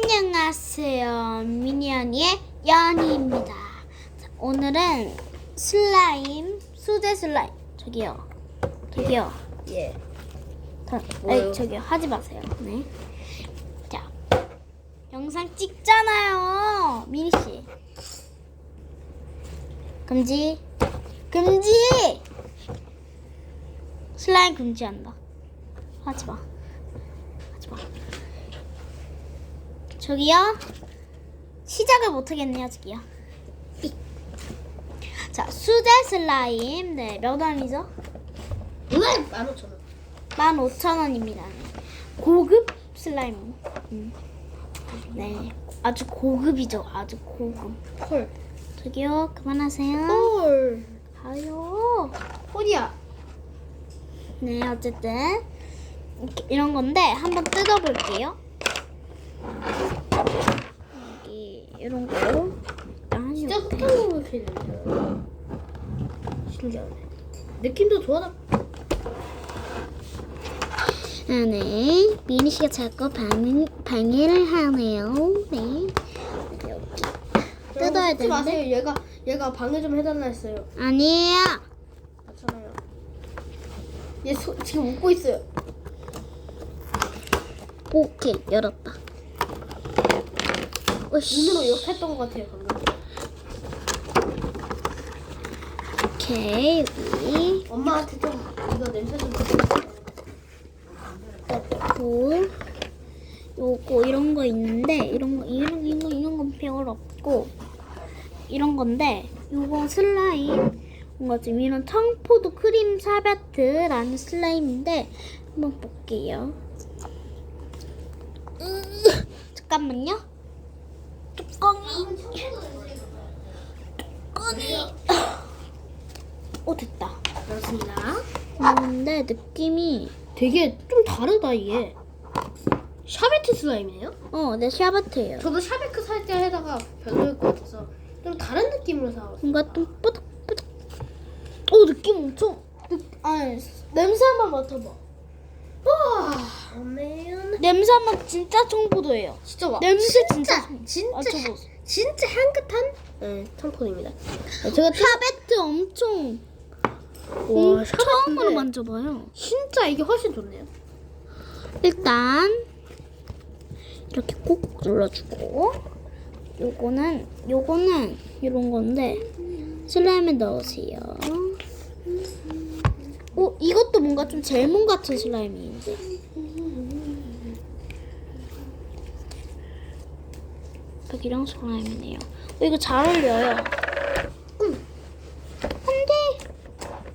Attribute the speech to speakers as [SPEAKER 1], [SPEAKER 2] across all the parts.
[SPEAKER 1] 안녕하세요. 미니언이의 연희입니다. 자, 오늘은 슬라임, 수제 슬라임. 저기요. 저기요.
[SPEAKER 2] 예.
[SPEAKER 1] 더,
[SPEAKER 2] 뭐요?
[SPEAKER 1] 아니, 저기요. 하지 마세요. 네. 자, 영상 찍잖아요. 미니 씨. 금지. 금지! 슬라임 금지한다. 하지 마. 하지 마. 저기요. 시작을 못하겠네요, 저기요. 삑. 자, 수제 슬라임. 네, 몇 원이죠?
[SPEAKER 2] 오늘 만 오천 원.
[SPEAKER 1] 15,000원입니다. 고급 슬라임. 음. 네, 아주 고급이죠. 아주 고급.
[SPEAKER 2] 헐.
[SPEAKER 1] 저기요, 그만하세요.
[SPEAKER 2] 헐.
[SPEAKER 1] 가요.
[SPEAKER 2] 헐이야.
[SPEAKER 1] 네, 어쨌든 이렇게 이런 건데 한번 뜯어볼게요. 여기 이런 거
[SPEAKER 2] 진짜
[SPEAKER 1] 이렇게.
[SPEAKER 2] 흑탕 이렇게 되네요. 신기하네. 느낌도 좋아.
[SPEAKER 1] 아, 네. 미니 씨가 자꾸 방, 방해를 하네요. 네. 여기. 뜯어야 되는데.
[SPEAKER 2] 마세요. 얘가 얘가 방해 좀 해달라 했어요.
[SPEAKER 1] 아니에요.
[SPEAKER 2] 맞잖아요. 얘 소, 지금 웃고 있어요.
[SPEAKER 1] 오케이, 열었다.
[SPEAKER 2] 눈으로 이렇게 했던 것 같아요 방금.
[SPEAKER 1] 오케이, 여기.
[SPEAKER 2] 엄마한테 좀 이거 냄새 좀.
[SPEAKER 1] 또 요거 이런 거 있는데 이런 거 이런 이런 이런 건 별로 없고 이런 건데 요거 슬라임 뭔가 지금 이런 청포도 크림 샤베트라는 슬라임인데 한번 볼게요. 으, 잠깐만요. 뚜껑이 오 됐다.
[SPEAKER 2] 그렇습니다.
[SPEAKER 1] 근데 느낌이
[SPEAKER 2] 되게 좀 다르다 이게. 샤베트 슬라임이에요?
[SPEAKER 1] 어, 내 샤베트예요.
[SPEAKER 2] 저도 샤베트 살때 해다가 별로일 것 같아서 좀 다른 느낌으로 사왔어요.
[SPEAKER 1] 뭔가 좀 뽀득뽀득. 오 느낌 엄청. 느, 아니 냄새 한번 맡아봐.
[SPEAKER 2] 와, 어메연.
[SPEAKER 1] 냄새 한번 진짜 청포도예요.
[SPEAKER 2] 진짜 와.
[SPEAKER 1] 냄새 진짜
[SPEAKER 2] 진짜 진짜. 향- 진짜 향긋한 네, 청포도입니다. 제가
[SPEAKER 1] 샤베트 엄청
[SPEAKER 2] 와,
[SPEAKER 1] 음,
[SPEAKER 2] 샤베트인데
[SPEAKER 1] 처음으로 만져봐요.
[SPEAKER 2] 진짜 이게 훨씬 좋네요.
[SPEAKER 1] 일단 이렇게 꼭 눌러주고 요거는 요거는 이런 건데 슬라임에 넣으세요. 오 이것도 뭔가 좀 젤몬 같은 슬라임인데. 백이랑 슬라임이네요. 어, 이거 잘 어울려요. 음. 안돼,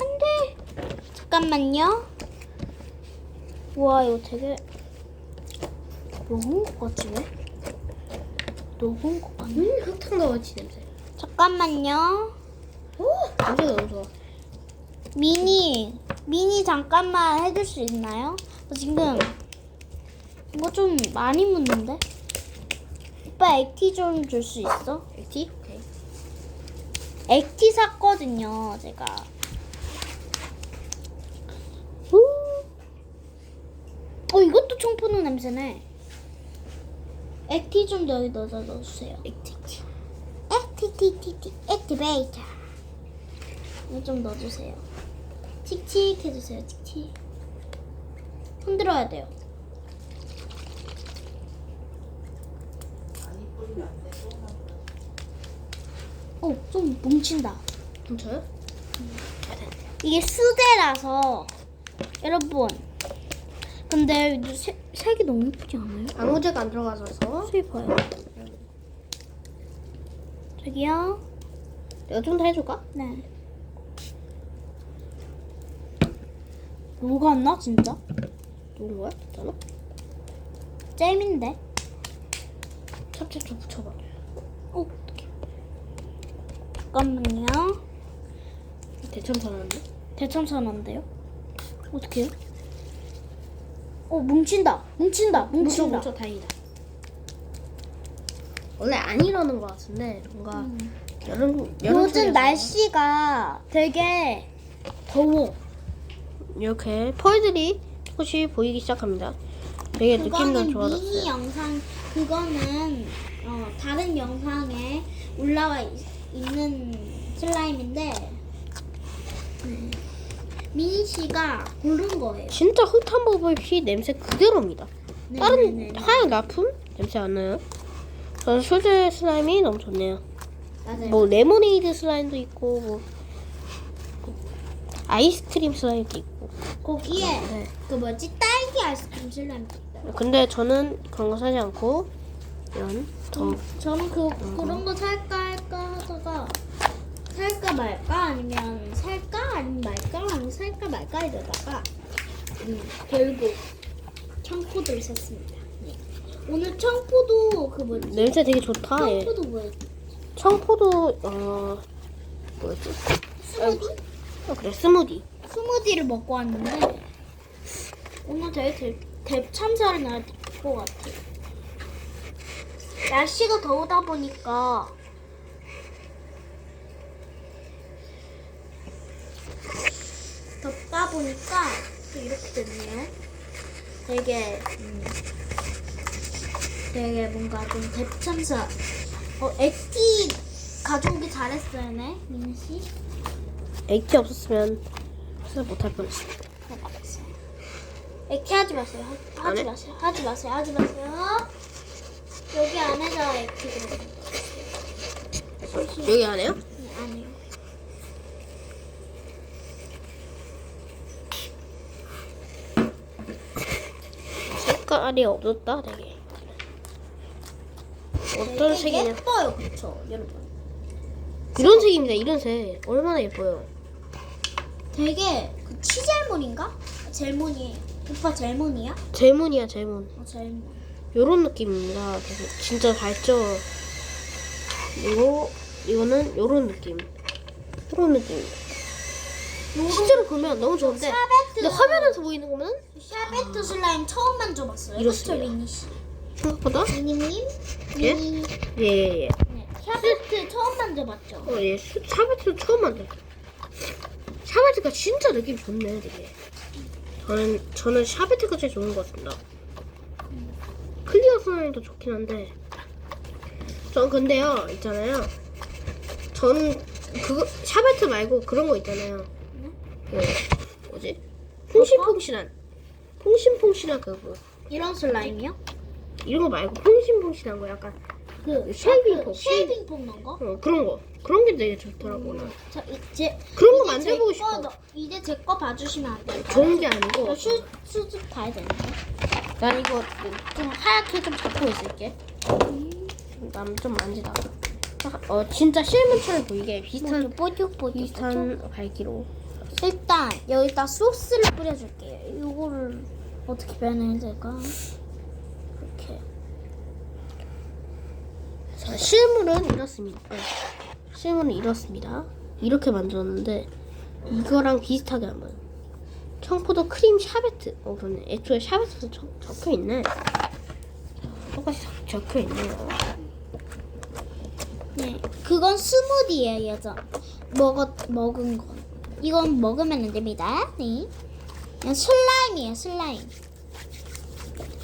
[SPEAKER 1] 안돼. 잠깐만요. 와 이거 되게 녹은 것 같지 왜? 녹은 것 같네.
[SPEAKER 2] 음, 흙탕과 같이 냄새.
[SPEAKER 1] 잠깐만요.
[SPEAKER 2] 오, 냄새 너무 좋아.
[SPEAKER 1] 미니 미니 잠깐만 해줄 수 있나요? 저 지금 이거 좀 많이 묻는데. 오빠 액티 좀 줄 수 있어?
[SPEAKER 2] 액티? 오케이.
[SPEAKER 1] 액티 샀거든요, 제가. 우. 어, 이것도 청포도 냄새네. 액티 좀 여기 넣어서 넣어주세요.
[SPEAKER 2] 액티.
[SPEAKER 1] 액티티티티 액티베이터. 이거 좀 넣어주세요. 칙칙 해주세요, 칙칙. 흔들어야 돼요. 어, 좀 뭉친다.
[SPEAKER 2] 괜찮아요?
[SPEAKER 1] 이게 수대라서 여러분 근데 색, 색이 너무 예쁘지 않아요?
[SPEAKER 2] 방부제가 안 들어가서
[SPEAKER 1] 수입 봐요 저기요
[SPEAKER 2] 내가 좀 더 해줄까?
[SPEAKER 1] 네 뭐가 안나 진짜?
[SPEAKER 2] 녹은 거야? 괜찮아?
[SPEAKER 1] 잼인데
[SPEAKER 2] 찹찹 좀 붙여봐.
[SPEAKER 1] 어 잠깐만요
[SPEAKER 2] 대천 사는데?
[SPEAKER 1] 대참사는데요? 어떡해요? 어 뭉친다 뭉친다
[SPEAKER 2] 뭉쳐
[SPEAKER 1] 뭉친다
[SPEAKER 2] 뭉쳐 다행이다. 원래 안 이러는 것 같은데 뭔가 여름 여름
[SPEAKER 1] 요즘 날씨가 되게 더워
[SPEAKER 2] 이렇게 펄들이 조금씩 보이기 시작합니다. 되게 느낌도
[SPEAKER 1] 그거는 미니
[SPEAKER 2] 좋아졌어요.
[SPEAKER 1] 영상 그거는 어, 다른 영상에 올라와 있, 는 슬라임인데 네. 미니 씨가 고른 거예요.
[SPEAKER 2] 진짜 흙탕 버블 피 냄새 그대로입니다.
[SPEAKER 1] 네,
[SPEAKER 2] 다른
[SPEAKER 1] 네, 네, 네.
[SPEAKER 2] 하얀 라품 냄새 안 나요? 저는 소재 슬라임이 너무 좋네요.
[SPEAKER 1] 맞아요.
[SPEAKER 2] 뭐 레모네이드 슬라임도 있고 뭐 아이스크림 슬라임도 있고.
[SPEAKER 1] 거기에
[SPEAKER 2] 네.
[SPEAKER 1] 그 뭐지 딸기 아이스크림 슬라임도 있어요.
[SPEAKER 2] 근데 저는 그런 거 사지 않고 이런 더
[SPEAKER 1] 저는 그 그런 거 살까 하다가 살까 말까 아니면 살까 아니면 말까 아니면 살까 말까 이러다가 음, 결국 청포도를 샀습니다. 네. 오늘 청포도 그 뭐지?
[SPEAKER 2] 냄새 되게 좋다. 얘.
[SPEAKER 1] 청포도 뭐였지?
[SPEAKER 2] 청포도 어 뭐였지?
[SPEAKER 1] 스무디?
[SPEAKER 2] 어, 그래 스무디.
[SPEAKER 1] 스무디를 먹고 왔는데 오늘 되게 대, 대참사를 날 것 같아요. 날씨가 더우다 보니까 덥다 보니까 또 이렇게 됐네요. 되게 음, 되게 뭔가 좀 대참사. 어 액티 가져오기 잘했어요, 네, 민희 씨.
[SPEAKER 2] 액티 없었으면 수술 못할 뻔했어.
[SPEAKER 1] 액티 하지 마세요. 하,
[SPEAKER 2] 해?
[SPEAKER 1] 마세요. 하지 마세요. 하지 마세요. 여기 안에다 액티 들어가요.
[SPEAKER 2] 여기 안 해요?
[SPEAKER 1] 네, 안 해요.
[SPEAKER 2] 색깔이 없었다 되게. 어떤
[SPEAKER 1] 되게
[SPEAKER 2] 색이냐?
[SPEAKER 1] 예뻐요, 그쵸, 여러분.
[SPEAKER 2] 이런 색입니다. 이런 색 얼마나 예뻐요.
[SPEAKER 1] 되게 그 치젤몬인가? 젤몬이 오빠 젤몬이야?
[SPEAKER 2] 제문이야 제문.
[SPEAKER 1] 어, 젤몬.
[SPEAKER 2] 요런 느낌입니다. 그래서 진짜 밝죠. 그리고 이거는 요런 느낌. 요런 느낌. 실제로 보면 너무 좋은데
[SPEAKER 1] 샤베트.
[SPEAKER 2] 근데 화면에서 보이는 거면
[SPEAKER 1] 샤베트 슬라임 처음 만져봤어요.
[SPEAKER 2] 이렇습니다.
[SPEAKER 1] 그쵸, 미니 씨?
[SPEAKER 2] 생각보다
[SPEAKER 1] 미니님?
[SPEAKER 2] 예?
[SPEAKER 1] 미니.
[SPEAKER 2] 예예 예.
[SPEAKER 1] 네. 샤베트 처음 만져봤죠?
[SPEAKER 2] 어, 예. 수- 샤베트 처음 만들. 샤베트가 진짜 느낌 좋네, 되게. 저는 저는 샤베트가 제일 좋은 것 같습니다. 클리어 슬라임도 좋긴 한데, 전 근데요 있잖아요. 전 그거 샤베트 말고 그런 거 있잖아요. 그 뭐지? 퐁신퐁신한, 퐁신퐁신한 그거
[SPEAKER 1] 이런 슬라임이요?
[SPEAKER 2] 이런 거 말고 퐁신퐁신한 거 약간
[SPEAKER 1] 그
[SPEAKER 2] 쉐이빙 폼,
[SPEAKER 1] 쉐이빙 폼 넣은 거?
[SPEAKER 2] 어, 그런 거 그런 게 되게 좋더라고 나.
[SPEAKER 1] 자, 이제
[SPEAKER 2] 그런 거
[SPEAKER 1] 이제
[SPEAKER 2] 만져보고
[SPEAKER 1] 제거
[SPEAKER 2] 싶어.
[SPEAKER 1] 넣- 이제 제 거 봐주시면 안 돼요?
[SPEAKER 2] 좋은 게 아니고
[SPEAKER 1] 수, 수집 다 해야 되는데.
[SPEAKER 2] 난 이거 좀 하얗게 좀 잡고 있을게. 난좀 만지다가. 어 진짜 실물처럼 보이게 비슷한
[SPEAKER 1] 뽀득뽀득.
[SPEAKER 2] 비슷한 밝기로.
[SPEAKER 1] 일단 여기다 소스를 뿌려줄게요. 이거를 어떻게 변해야 될까? 이렇게.
[SPEAKER 2] 자 실물은 이렇습니다. 네. 실물은 이렇습니다. 이렇게 만들었는데 이거랑 비슷하게 하면 청포도 크림 샤베트. 어 그러네. 애초에 샤베트도 적, 적혀 있네. 자, 똑같이 적- 적혀 있네요.
[SPEAKER 1] 네, 그건 스무디예요, 예전 먹었 먹은 거. 이건 먹으면 안 됩니다. 네. 슬라임이에요, 슬라임.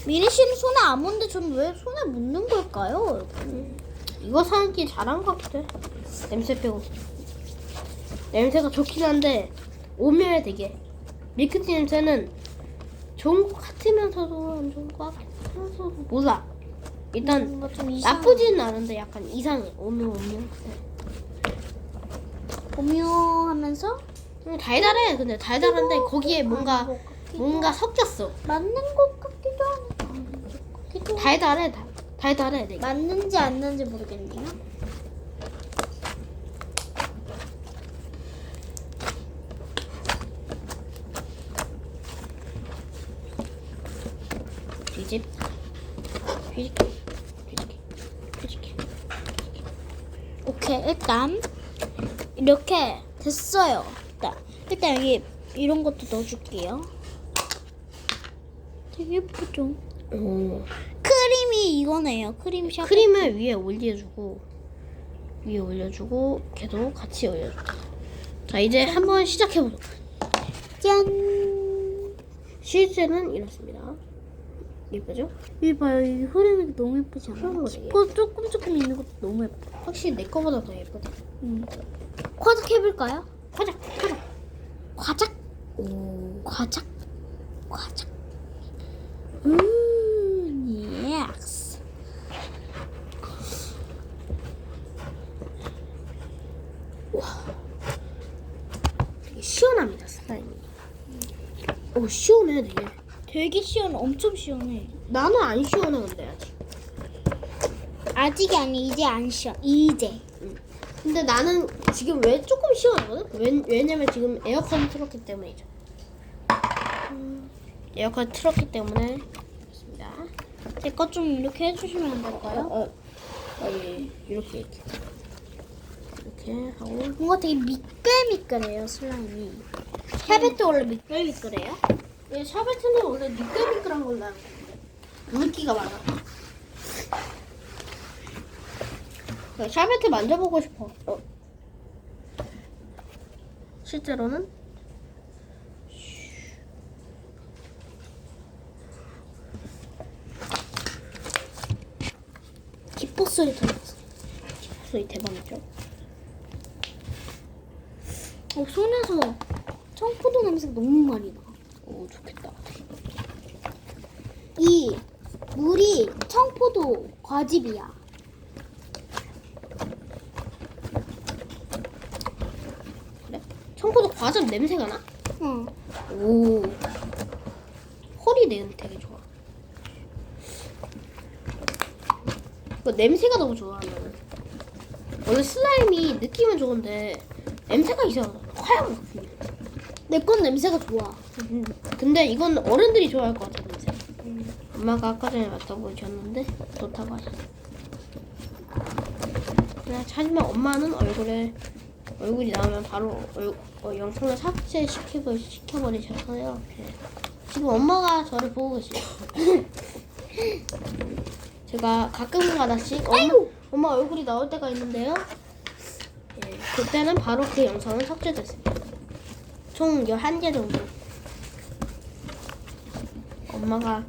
[SPEAKER 1] 미리 씨는 손에 안 묻는데 저는 왜 손에 묻는 걸까요?
[SPEAKER 2] 이거 사기 잘한 것 같아. 냄새 빼고. 냄새가 좋긴 한데 오묘해 되게. 밀크티 냄새는 좋은 것 같으면서도 안 좋은 것 같아서 몰라. 일단
[SPEAKER 1] 이상.
[SPEAKER 2] 나쁘지는 않은데 약간 이상해. 오묘 오묘.
[SPEAKER 1] 오묘하면서
[SPEAKER 2] 음, 달달해. 근데 달달한데 거기에 뭔가 뭔가 섞였어.
[SPEAKER 1] 맞는 것 같기도 하고.
[SPEAKER 2] 달달해. 달, 달달해 되게.
[SPEAKER 1] 맞는지 안 맞는지 모르겠네요.
[SPEAKER 2] 뒤집. 뒤집기.
[SPEAKER 1] 오케이 일단 이렇게 됐어요. 일단 여기 이런 것도 넣어줄게요. 되게 예쁘죠?
[SPEAKER 2] 오.
[SPEAKER 1] 크림이 이거네요. 크림 샤.
[SPEAKER 2] 크림을 위에 올려주고 위에 올려주고 걔도 같이 올려줘. 자 이제 한번 시작해 보도록.
[SPEAKER 1] 짠.
[SPEAKER 2] 실제는 이렇습니다. 예쁘죠?
[SPEAKER 1] 여기 봐요. 이 흐름이 너무 예쁘지 않아요? 깊고 조금 조금 있는 것도 너무 예뻐.
[SPEAKER 2] 확실히 내 거보다 더 예쁘다.
[SPEAKER 1] 음. 과작 해볼까요?
[SPEAKER 2] 가자.
[SPEAKER 1] 과작?
[SPEAKER 2] 오.
[SPEAKER 1] 과작? 과작? 음, 예스.
[SPEAKER 2] 되게 시원합니다, 슬라임이. 오, 시원해, 되게.
[SPEAKER 1] 되게 시원해. 엄청 시원해.
[SPEAKER 2] 나는 안 시원해, 근데 아직.
[SPEAKER 1] 아직이 아니 이제 안 시원. 이제.
[SPEAKER 2] 근데 나는 지금 왜 조금 시원하거든? 왜, 왜냐면 지금 에어컨 틀었기 때문이죠. 음, 에어컨 틀었기 때문에 좋습니다.
[SPEAKER 1] 제거좀 이렇게 해주시면 안 될까요?
[SPEAKER 2] 어, 어, 예, 이렇게 이렇게 이렇게 하고
[SPEAKER 1] 뭔가 되게 미끌미끌해요 슬라임이. 샤베트 원래 미끌미끌해요?
[SPEAKER 2] 예, 샤베트는 원래 미끌미끌한 걸로 알고 있는데 물기가 많아. 그 샤베트 만져보고 싶어. 어. 실제로는
[SPEAKER 1] 기포 소리 들었어.
[SPEAKER 2] 소리 대박이죠.
[SPEAKER 1] 어 손에서 청포도 냄새가 너무 많이 나.
[SPEAKER 2] 오 좋겠다.
[SPEAKER 1] 이 물이 청포도 과즙이야.
[SPEAKER 2] 그래? 청포도 과즙 냄새가 나?
[SPEAKER 1] 응.
[SPEAKER 2] 오. 펄이 내 되게 좋아. 그 냄새가 너무 좋아 나는. 원래 슬라임이 느낌은 좋은데 냄새가 이상하다. 화양 같은.
[SPEAKER 1] 내 건 냄새가 좋아.
[SPEAKER 2] 근데 이건 어른들이 좋아할 것 같아 냄새. 엄마가 아까 전에 맡아보셨는데 좋다고 하셨어. 하지만 엄마는 얼굴에 얼굴이 나오면 바로 얼, 어, 영상을 삭제시키고 시켜버리셔서요. 네. 지금 엄마가 저를 보고 계세요. 제가 가끔가다씩 엄마, 엄마 얼굴이 나올 때가 있는데요. 예, 그때는 바로 그 영상은 삭제됐습니다. 총 11개 정도. 엄마가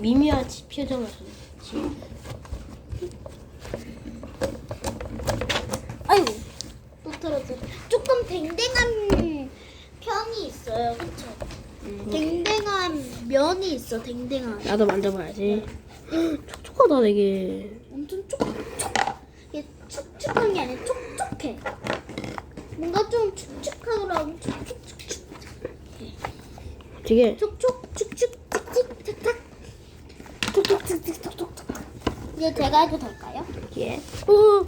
[SPEAKER 2] 미묘한 지- 표정을
[SPEAKER 1] 아이고 또 틀어져. 조금 댕댕한 편이 있어요, 그쵸?
[SPEAKER 2] 음,
[SPEAKER 1] 댕댕한 면이 있어, 댕댕한.
[SPEAKER 2] 나도 만져봐야지. 촉촉하다 되게.
[SPEAKER 1] 엄청 촉촉. 이게 축축한 게 아니라 촉촉해. 뭔가 좀 축축하더라고. 축축축축.
[SPEAKER 2] 되게
[SPEAKER 1] 촉촉 축축 틱틱 탁탁. 촉촉 톡톡톡. 이제 제가 해도 될까요?
[SPEAKER 2] 예.
[SPEAKER 1] 오,